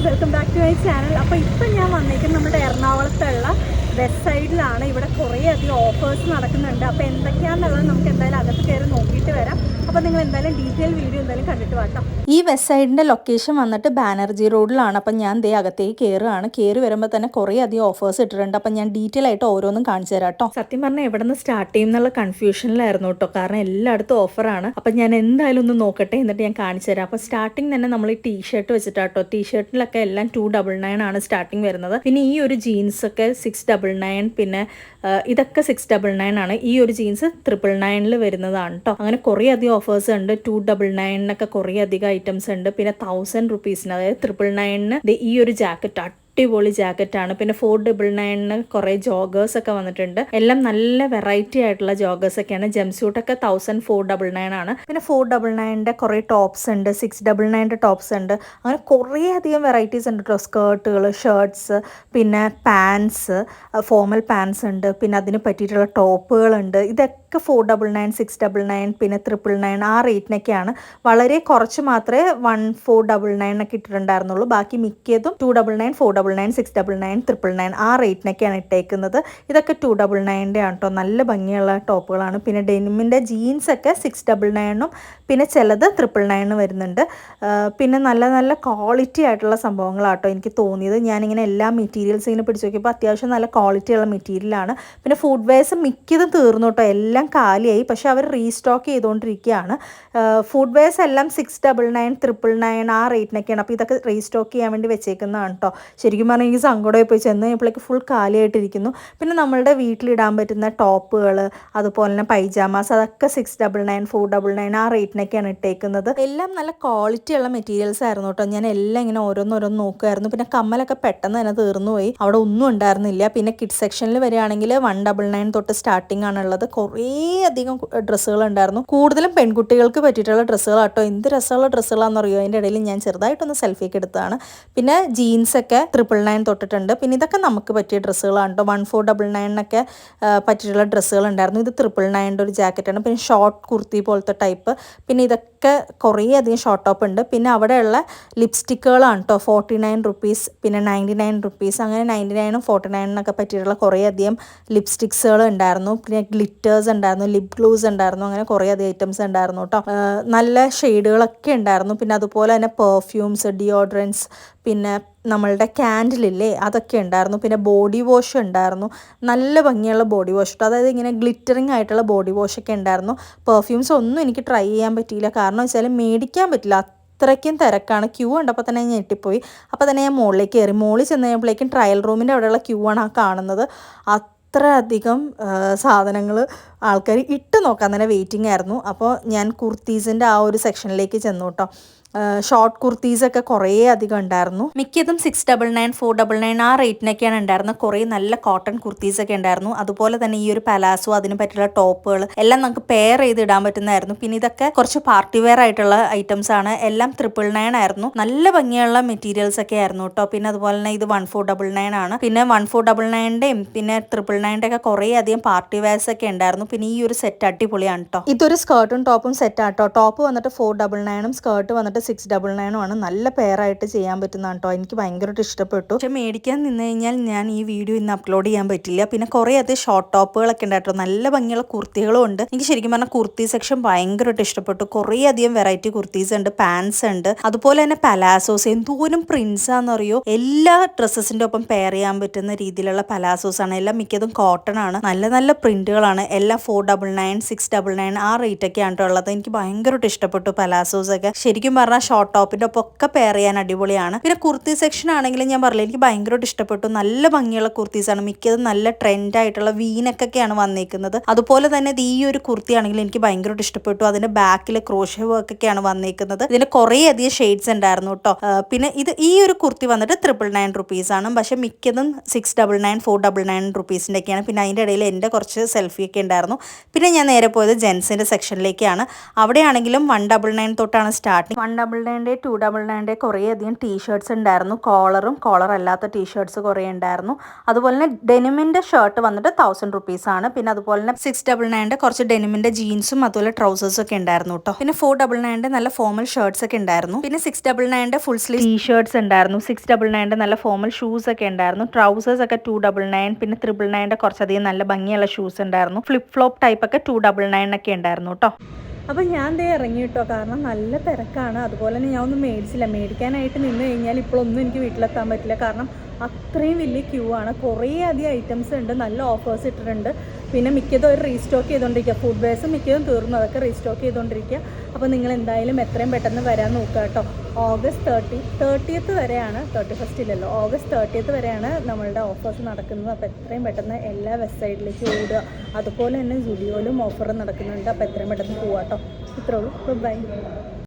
Welcome back to my channel അപ്പോൾ ഇപ്പം ഞാൻ വന്നേക്കുന്നത് നമ്മുടെ എറണാകുളത്തുള്ള വെസ്റ്റ് സൈഡിലാണ് ഇവിടെ കുറേ അധികം ഓഫേഴ്സ് നടക്കുന്നുണ്ട്. അപ്പോൾ എന്തൊക്കെയാണെന്നുള്ളത് നമുക്ക് എന്തായാലും അകത്ത് കയറി നോക്കിയിട്ട് വരാം. അപ്പോൾ നിങ്ങൾ എന്തായാലും ഡീറ്റെയിൽ വീഡിയോ എന്തായാലും കണ്ടിട്ട് വാട്ടോ ഈ വെസ്റ്റ് സൈഡിന്റെ ലൊക്കേഷൻ വന്നിട്ട് ബാനർജി റോഡിലാണ്. അപ്പം ഞാൻ ദേ അകത്തേക്ക് കയറുകയാണ്. കയറി വരുമ്പോൾ തന്നെ കുറേ അധികം ഓഫേഴ്സ് ഇട്ടിട്ടുണ്ട്. അപ്പം ഞാൻ ഡീറ്റെയിൽ ആയിട്ട് ഓരോന്നും കാണിച്ചു തരാം കേട്ടോ സത്യം പറഞ്ഞാൽ എവിടെ നിന്ന് സ്റ്റാർട്ട് ചെയ്യും എന്നുള്ള കൺഫ്യൂഷനിലായിരുന്നു കേട്ടോ കാരണം എല്ലായിടത്തും ഓഫറാണ് അപ്പം ഞാൻ എന്തായാലും ഒന്ന് നോക്കട്ടെ എന്നിട്ട് ഞാൻ കാണിച്ചു തരാം. അപ്പോൾ സ്റ്റാർട്ടിങ് തന്നെ നമ്മൾ ഈ ടീ ഷർട്ട് വെച്ചിട്ടാട്ടോ ടീ ഷർട്ടിലൊക്കെ എല്ലാം ടു ഡബിൾ നയൻ ആണ് സ്റ്റാർട്ടിങ് വരുന്നത്. പിന്നെ ഈ ഒരു ജീൻസ് ഒക്കെ സിക്സ് ഡബിൾ നയൻ പിന്നെ ഇതൊക്കെ സിക്സ് ഡബിൾ നയൻ ആണ്. ഈ ഒരു ജീൻസ് ട്രിപ്പിൾ നയനിൽ വരുന്നതാണ് കേട്ടോ അങ്ങനെ കുറേ അധികം ഓഫേഴ്സ് ഉണ്ട്. ടു ഡബിൾ നയനിനൊക്കെ കുറേ അധികം ഐറ്റംസ് ഉണ്ട്. പിന്നെ തൗസൻഡ് റുപ്പീസിന് അതായത് ട്രിപ്പിൾ നയനിന് ഈ ഒരു ജാക്കറ്റ് അടിപൊളി ജാക്കറ്റാണ്. പിന്നെ ഫോർ ഡബിൾ നയനിന് കുറേ ജോഗേഴ്സ് ഒക്കെ വന്നിട്ടുണ്ട്. എല്ലാം നല്ല വെറൈറ്റി ആയിട്ടുള്ള ജോഗേഴ്സ് ഒക്കെയാണ്. ജംസ്യൂട്ട് ഒക്കെ തൗസൻഡ് ഫോർ ഡബിൾ നയൻ ആണ്. പിന്നെ ഫോർ ഡബിൾ നയന്റെ കുറേ ടോപ്സ് ഉണ്ട്. സിക്സ് ഡബിൾ നയന്റെ ടോപ്സ് ഉണ്ട്. അങ്ങനെ കുറേ അധികം വെറൈറ്റീസ് ഉണ്ട് കേട്ടോ സ്കേർട്ടുകൾ ഷർട്ട്സ് പിന്നെ പാൻസ് ഫോമൽ പാൻസ് ഉണ്ട്. പിന്നെ അതിന് പറ്റിയിട്ടുള്ള ടോപ്പുകളുണ്ട് ഇതൊക്കെ four double nine six double nine പിന്നെ ത്രിപ്പിൾ നയൻ ആ റേറ്റിനൊക്കെയാണ് വളരെ കുറച്ച് മാത്രമേ വൺ ഫോർ ഡബിൾ നയൻ ഒക്കെ ഇട്ടിട്ടുണ്ടായിരുന്നുള്ളൂ. ബാക്കി മിക്കതും two double nine four double nine six double nine triple nine ആ റേറ്റിനൊക്കെയാണ് ഇട്ടേക്കുന്നത്. ഇതൊക്കെ ടു ഡബിൾ നയന്റെ ആണ് കേട്ടോ നല്ല ഭംഗിയുള്ള ടോപ്പുകളാണ്. പിന്നെ ഡെനിമിന്റെ ജീൻസൊക്കെ സിക്സ് ഡബിൾ നയനും പിന്നെ ചിലത് ട്രിപ്പിൾ നയനും വരുന്നുണ്ട്. പിന്നെ നല്ല നല്ല ക്വാളിറ്റി ആയിട്ടുള്ള സംഭവങ്ങളാട്ടോ എനിക്ക് തോന്നിയത്. ഞാനിങ്ങനെ എല്ലാ മെറ്റീരിയൽസ് ഇങ്ങനെ പിടിച്ചു നോക്കിയപ്പോൾ അത്യാവശ്യം നല്ല ക്വാളിറ്റി ഉള്ള മെറ്റീരിയലാണ് പിന്നെ ഫുഡ് വെയർസ് മിക്കതും തീർന്നു കേട്ടോ. എല്ലാം കാലിയായി. പക്ഷെ അവർ റീസ്റ്റോക്ക് ചെയ്തുകൊണ്ടിരിക്കുകയാണ് ഫുഡ് വെയർസ് എല്ലാം six double nine triple nine ആ റേറ്റിനൊക്കെയാണ് അപ്പോൾ ഇതൊക്കെ റീസ്റ്റോക്ക് ചെയ്യാൻ വേണ്ടി വെച്ചേക്കുന്നതാണ് കേട്ടോ. ശരിക്കും പറഞ്ഞാൽ എനിക്ക് സങ്കടമായി പോയി. ചെന്ന് കഴിഞ്ഞപ്പോഴേക്ക് ഫുൾ കാലിയായിട്ടിരിക്കുന്നു. പിന്നെ നമ്മളുടെ വീട്ടിലിടാൻ പറ്റുന്ന ടോപ്പുകൾ അതുപോലെ തന്നെ പൈജാമാസ് അതൊക്കെ six double nine four double nine ആ റേറ്റിനൊക്കെയാണ് ഇട്ടേക്കുന്നത്. എല്ലാം നല്ല ക്വാളിറ്റി ഉള്ള മെറ്റീരിയൽസ് ആയിരുന്നു കേട്ടോ ഞാൻ എല്ലാം ഇങ്ങനെ ഓരോന്നോരോന്ന് നോക്കുമായിരുന്നു പിന്നെ കമ്മലൊക്കെ പെട്ടെന്ന് തന്നെ തീർന്നു പോയി അവിടെ ഒന്നും ഉണ്ടായിരുന്നില്ല. പിന്നെ കിഡ് സെക്ഷനിൽ വരികയാണെങ്കിൽ വൺ ഡബിൾ നയൻ തൊട്ട് സ്റ്റാർട്ടിംഗ് ആണുള്ളത് കുറേ അധികം ഡ്രസ്സുകൾ ഉണ്ടായിരുന്നു. കൂടുതലും പെൺകുട്ടികൾക്ക് പറ്റിയിട്ടുള്ള ഡ്രസ്സുകൾ കേട്ടോ എന്ത് രസമുള്ള ഡ്രസ്സുകളാണെന്ന് അറിയോ അതിന്റെ ഇടയിൽ ഞാൻ ചെറുതായിട്ടൊന്ന് സെൽഫിയൊക്കെ എടുത്തതാണ്. പിന്നെ ജീൻസൊക്കെ ട്രിപ്പിൾ നയൻ തൊട്ടിട്ടുണ്ട്. പിന്നെ ഇതൊക്കെ നമുക്ക് പറ്റിയ ഡ്രസ്സുകളാണ് കേട്ടോ വൺ ഫോർ ഡബിൾ നയനൊക്കെ പറ്റിയിട്ടുള്ള ഡ്രസ്സുകൾ ഉണ്ടായിരുന്നു. ഇത് ട്രിപ്പിൾ നയന്റെ ഒരു ജാക്കറ്റാണ്. പിന്നെ ഷോർട്ട് കുർത്തി പോലത്തെ ടൈപ്പ് പിന്നെ ഇതൊക്കെ കുറേ അധികം ഷോർട്ട് ടോപ്പ് ഉണ്ട്. പിന്നെ അവിടെയുള്ള ലിപ്സ്റ്റിക്കുകളാണ് കേട്ടോ ഫോർട്ടി നയൻ റുപ്പീസ് പിന്നെ നയന്റി നയൻ റുപ്പീസ് അങ്ങനെ നയന്റി നയനും ഫോർട്ടി നയനൊക്കെ പറ്റിയിട്ടുള്ള കുറേ അധികം ലിപ്സ്റ്റിക്സുകൾ ഉണ്ടായിരുന്നു. പിന്നെ ഗ്ലിറ്റേഴ്സ് ഉണ്ടായിരുന്നു ലിപ് ഗ്ലൂസ് ഉണ്ടായിരുന്നു. അങ്ങനെ കുറേ അധികം ഐറ്റംസ് ഉണ്ടായിരുന്നു കേട്ടോ നല്ല ഷെയ്ഡുകളൊക്കെ ഉണ്ടായിരുന്നു. പിന്നെ അതുപോലെ തന്നെ പെർഫ്യൂംസ് ഡിയോഡ്രൻസ് പിന്നെ നമ്മളുടെ ക്യാൻഡിലില്ലേ അതൊക്കെ ഉണ്ടായിരുന്നു. പിന്നെ ബോഡി വാഷ് ഉണ്ടായിരുന്നു. നല്ല ഭംഗിയുള്ള ബോഡി വാഷ് അതായത് ഇങ്ങനെ ഗ്ലിറ്ററിങ് ആയിട്ടുള്ള ബോഡി വാഷ് ഒക്കെ ഉണ്ടായിരുന്നു. പെർഫ്യൂംസ് ഒന്നും എനിക്ക് ട്രൈ ചെയ്യാൻ പറ്റിയില്ല. കാരണം വെച്ചാൽ മേടിക്കാൻ പറ്റില്ല. അത്രയ്ക്കും തിരക്കാണ്. ക്യൂ ഉണ്ടപ്പോൾ തന്നെ ഞാൻ ഞെട്ടിപ്പോയി. അപ്പോൾ തന്നെ ഞാൻ മുകളിലേക്ക് കയറി. മുകളിൽ ചെന്ന് കഴിയുമ്പോഴേക്കും ട്രയൽ റൂമിന്റെ അവിടെയുള്ള ക്യൂ ആണ് ആ കാണുന്നത്. അത്ര അധികം സാധനങ്ങൾ ആൾക്കാർ ഇട്ട് നോക്കാൻ തന്നെ വെയിറ്റിംഗ് ആയിരുന്നു. അപ്പോൾ ഞാൻ കുർത്തീസിന്റെ ആ ഒരു സെക്ഷനിലേക്ക് ചെന്നു കേട്ടോ ഷോർട്ട് കുർത്തീസൊക്കെ കുറേ അധികം ഉണ്ടായിരുന്നു. മിക്കതും six double nine four double nine ആ റേറ്റിനൊക്കെയാണ് ഉണ്ടായിരുന്നത്. കുറേ നല്ല കോട്ടൺ കുർത്തീസൊക്കെ ഉണ്ടായിരുന്നു. അതുപോലെ തന്നെ ഈ ഒരു പലാസോ അതിന് പറ്റിയുള്ള ടോപ്പുകൾ എല്ലാം നമുക്ക് പെയർ ചെയ്ത് ഇടാൻ പറ്റുന്നതായിരുന്നു. പിന്നെ ഇതൊക്കെ കുറച്ച് പാർട്ടി വെയർ ആയിട്ടുള്ള ഐറ്റംസ് ആണ്. എല്ലാം ട്രിപ്പിൾ നയൻ ആയിരുന്നു. നല്ല ഭംഗിയുള്ള മെറ്റീരിയൽസ് ഒക്കെ ആയിരുന്നു കേട്ടോ പിന്നെ അതുപോലെ തന്നെ ഇത് വൺ ഫോർ ഡബിൾ നയൻ ആണ്. പിന്നെ വൺ ഫോർ ഡബിൾ നയന്റെയും പിന്നെ ട്രിപ്പിൾ നയന്റെ ഒക്കെ കുറേ അധികം പാർട്ടി വെയർസ് ഒക്കെ ഉണ്ടായിരുന്നു. പിന്നെ ഈ ഒരു സെറ്റ് അടിപൊളിയാണ് കേട്ടോ ഇതൊരു സ്കേർട്ടും ടോപ്പും സെറ്റ് ആട്ടോ ടോപ്പ് വന്നിട്ട് ഫോർ ഡബിൾ നയനും സ്കേർട്ട് വന്നിട്ട് സിക്സ് ഡബിൾ നയനും ആണ്. നല്ല പെയറായിട്ട് ചെയ്യാൻ പറ്റുന്നതാണ് കേട്ടോ എനിക്ക് ഭയങ്കരമായിട്ട് ഇഷ്ടപ്പെട്ടു. പക്ഷെ മേടിക്കാൻ നിന്ന് കഴിഞ്ഞാൽ ഞാൻ ഈ വീഡിയോ ഇന്ന് അപ്ലോഡ് ചെയ്യാൻ പറ്റില്ല. പിന്നെ കുറേ അധികം ഷോർട്ട് ടോപ്പുകളൊക്കെ ഉണ്ടായിട്ടോ നല്ല ഭംഗിയുള്ള കുർത്തികളും ഉണ്ട്. എനിക്ക് ശരിക്കും പറഞ്ഞാൽ കുർത്തി സെക്ഷൻ ഭയങ്കരമായിട്ട് ഇഷ്ടപ്പെട്ടു. കുറേ അധികം വെറൈറ്റി കുർത്തീസ് ഉണ്ട് പാൻസ് ഉണ്ട്. അതുപോലെ തന്നെ പലാസോസ് എന്തോരം പ്രിൻസാന്ന് അറിയോ എല്ലാ ഡ്രസ്സസിന്റെ ഒപ്പം പെയർ ചെയ്യാൻ പറ്റുന്ന രീതിയിലുള്ള പലാസോസ് ആണ്. എല്ലാം മിക്കതും കോട്ടൺ ആണ്. നല്ല നല്ല പ്രിന്റുകളാണ് എല്ലാം four double nine six double nine ആ റേറ്റ് ഒക്കെ ആണ് ഉള്ളത്. എനിക്ക് ഭയങ്കരമായിട്ട് ഇഷ്ടപ്പെട്ടു പലാസോസ് ഒക്കെ. ശരിക്കും പറഞ്ഞാൽ ഷോർട്ട് ടോപ്പിന്റെ ഒപ്പം ഒക്കെ പെയർ ചെയ്യാൻ അടിപൊളിയാണ്. പിന്നെ കുർത്തി സെക്ഷൻ ആണെങ്കിലും ഞാൻ പറഞ്ഞില്ല എനിക്ക് ഭയങ്കരമായിട്ട് ഇഷ്ടപ്പെട്ടു. നല്ല ഭംഗിയുള്ള കുർത്തീസ് ആണ്. മിക്കതും നല്ല ട്രെൻഡ് ആയിട്ടുള്ള വീനക്കൊക്കെയാണ് വന്നേക്കുന്നത്. അതുപോലെ തന്നെ ഈ ഒരു കുർത്തി ആണെങ്കിലും എനിക്ക് ഭയങ്കരമായിട്ട് ഇഷ്ടപ്പെട്ടു. അതിന്റെ ബാക്കിൽ ക്രോഷ്യ വർക്ക് ഒക്കെയാണ് വന്നേക്കുന്നത്. ഇതിന് കുറേ അധികം ഷെയ്ഡ്സ് ഉണ്ടായിരുന്നു കേട്ടോ പിന്നെ ഇത് ഈ ഒരു കുർത്തി വന്നിട്ട് ത്രിപ്പിൾ നയൻ റുപ്പീസ് ആണ്. പക്ഷെ മിക്കതും six double nine four double nine റുപ്പീസിന്റെ ഒക്കെയാണ് പിന്നെ അതിന്റെ ഇടയിൽ എന്റെ കുറച്ച് സെൽഫി ഒക്കെ ഉണ്ടായിരുന്നു. പിന്നെ ഞാൻ നേരെ പോയത് ജെൻസിന്റെ സെക്ഷനിലേക്കാണ് അവിടെയാണെങ്കിലും വൺ ഡബിൾ നയൻ തൊട്ടാണ് സ്റ്റാർട്ടിങ് വൺ ഡബിൾ നയന്റെ ടു ഡബിൾ നയന്റെ കുറേയധികം ടീ ഷർട്ട്സ് ഉണ്ടായിരുന്നു കോളറും കോളർ അല്ലാത്ത ടീഷർട്സ് കുറേ ഉണ്ടായിരുന്നു. അതുപോലെ തന്നെ ഡെനിമിന്റെ ഷർട്ട് വന്നിട്ട് തൗസൻഡ് റുപ്പീസാണ് പിന്നെ അതുപോലെ തന്നെ സിക്സ് ഡബിൾ നയന്റെ കുറച്ച് ഡെനിമിന്റെ ജീൻസും അതുപോലെ ട്രൗസേഴ്സും ഒക്കെ ഉണ്ടായിരുന്നു കേട്ടോ. പിന്നെ ഫോർ ഡബിൾ നയന്റെ നല്ല ഫോമൽ ഷർട്ട്സ് ഒക്കെ ഉണ്ടായിരുന്നു. പിന്നെ സിക്സ് ഡബിൾ നയന്റെ ഫുൾ സ്ലീവ് ടീ ഷർട്ട്സ് ഉണ്ടായിരുന്നു. സിക്സ് ഡബിൾ നയന്റെ നല്ല ഫോമൽ ഷൂസ് ഒക്കെ ഉണ്ടായിരുന്നു. ട്രൗസേഴ്സ് ഒക്കെ ടു ഡബിൾ നയൻ പിന്നെ ത്രിബിൾ നയന്റെ കുറച്ചധികം നല്ല ഭംഗിയുള്ള ഷൂസ് ഉണ്ടായിരുന്നു. ഫ്ലിപ്പ് ഫ്ലോപ്പ് ടൈപ്പ് ഒക്കെ ടു ഡബിൾ നയൻ ഒക്കെ ഉണ്ടായിരുന്നു കേട്ടോ അപ്പം ഞാൻ ദേ ഇറങ്ങി കേട്ടോ കാരണം നല്ല തിരക്കാണ്. അതുപോലെ തന്നെ ഞാൻ ഒന്നും മേടിച്ചില്ല. മേടിക്കാനായിട്ട് നിന്ന് കഴിഞ്ഞാൽ ഇപ്പോഴൊന്നും എനിക്ക് വീട്ടിലെത്താൻ പറ്റില്ല. കാരണം അത്രയും വലിയ ക്യൂ ആണ്. കുറേ അധികം ഐറ്റംസ് ഉണ്ട്. നല്ല ഓഫേഴ്സ് ഇട്ടിട്ടുണ്ട്. പിന്നെ മിക്കതും ഒരു റീസ്റ്റോക്ക് ചെയ്തുകൊണ്ടിരിക്കുക ഫുഡ് വേസ് മിക്കതും തീർന്നു. അതൊക്കെ റീസ്റ്റോക്ക് ചെയ്തുകൊണ്ടിരിക്കുക അപ്പോൾ നിങ്ങൾ എന്തായാലും എത്രയും പെട്ടെന്ന് വരാൻ നോക്കുക കേട്ടോ. ഓഗസ്റ്റ് തേർട്ടി തേർട്ടിയത്ത് വരെയാണ് തേർട്ടി ഫസ്റ്റ് ഇല്ലല്ലോ. ഓഗസ്റ്റ് തേർട്ടിയത്ത് വരെയാണ് നമ്മളുടെ ഓഫേഴ്സ് നടക്കുന്നത്. അപ്പോൾ എത്രയും പെട്ടെന്ന് എല്ലാ വെബ്സൈറ്റിലേക്ക് ഓടുക. അതുപോലെ തന്നെ ജുലിയോലും ഓഫർ നടക്കുന്നുണ്ട്. അപ്പോൾ എത്രയും പെട്ടെന്ന് പോവാട്ടോ ഇത്രേ ഉള്ളൂ. ബൈ